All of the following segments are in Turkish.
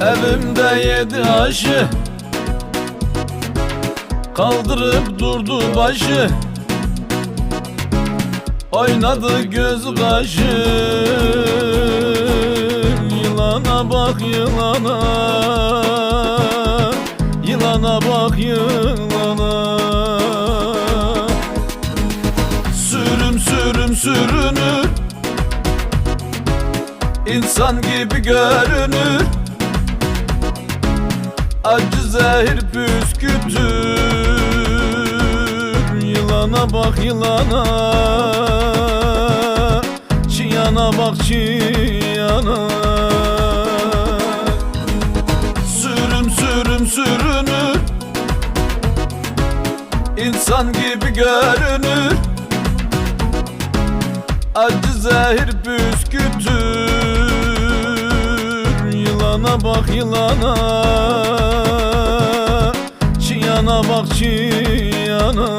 Elimde yedi aşı. Kaldırıp durdu başı. Oynadı göz kaşı. Yılana bak yılana. Yılana bak yılana. Sürüm sürüm sürünür. İnsan gibi görünür Acı zehir püskürtür Yılana bak yılana. Çiyana bak çiyana. Sürüm sürüm sürünür. İnsan gibi görünür. Acı zehir püskürtür Yılana bak yılana Çiyana bak çiyana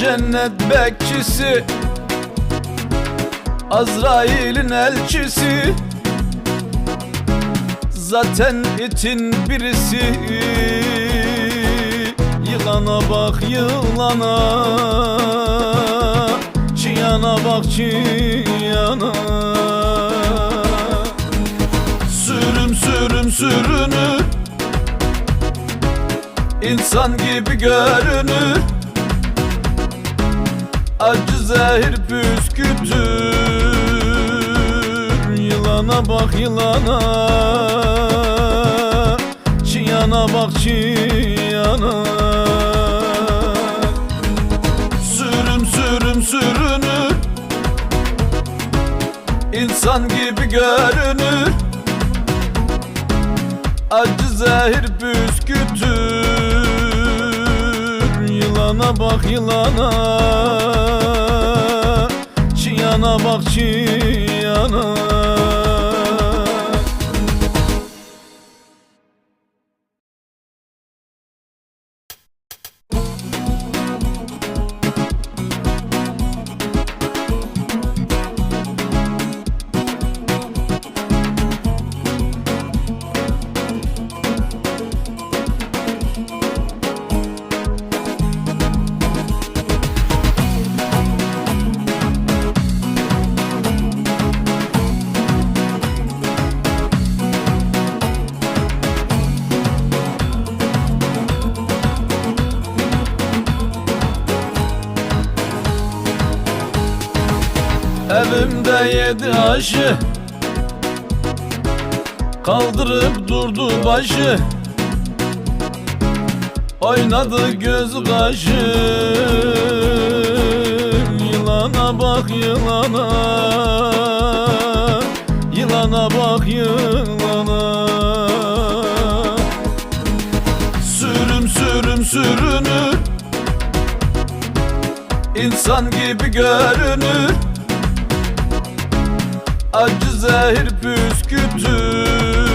cennet bekçisi Azrail'in elçisi. Zaten itin birisi Yılana bak yılana Çiyana bak çiyana. Sürüm sürüm sürünür İnsan gibi görünür Acı zehir püskürtür Yılana bak yılana. Çiyana bak çiyana. Sürüm sürüm sürünür. İnsan gibi görünür. Acı zehir püskürtür Yılana bak yılana Çiyana bak çiyana Elimde yedi aşı. Kaldırıp durdu başı. Oynadı göz kaşı Yılana bak yılana. Yılana bak yılana. Sürüm sürüm sürünür. İnsan gibi görünür Acı zehir püskürtür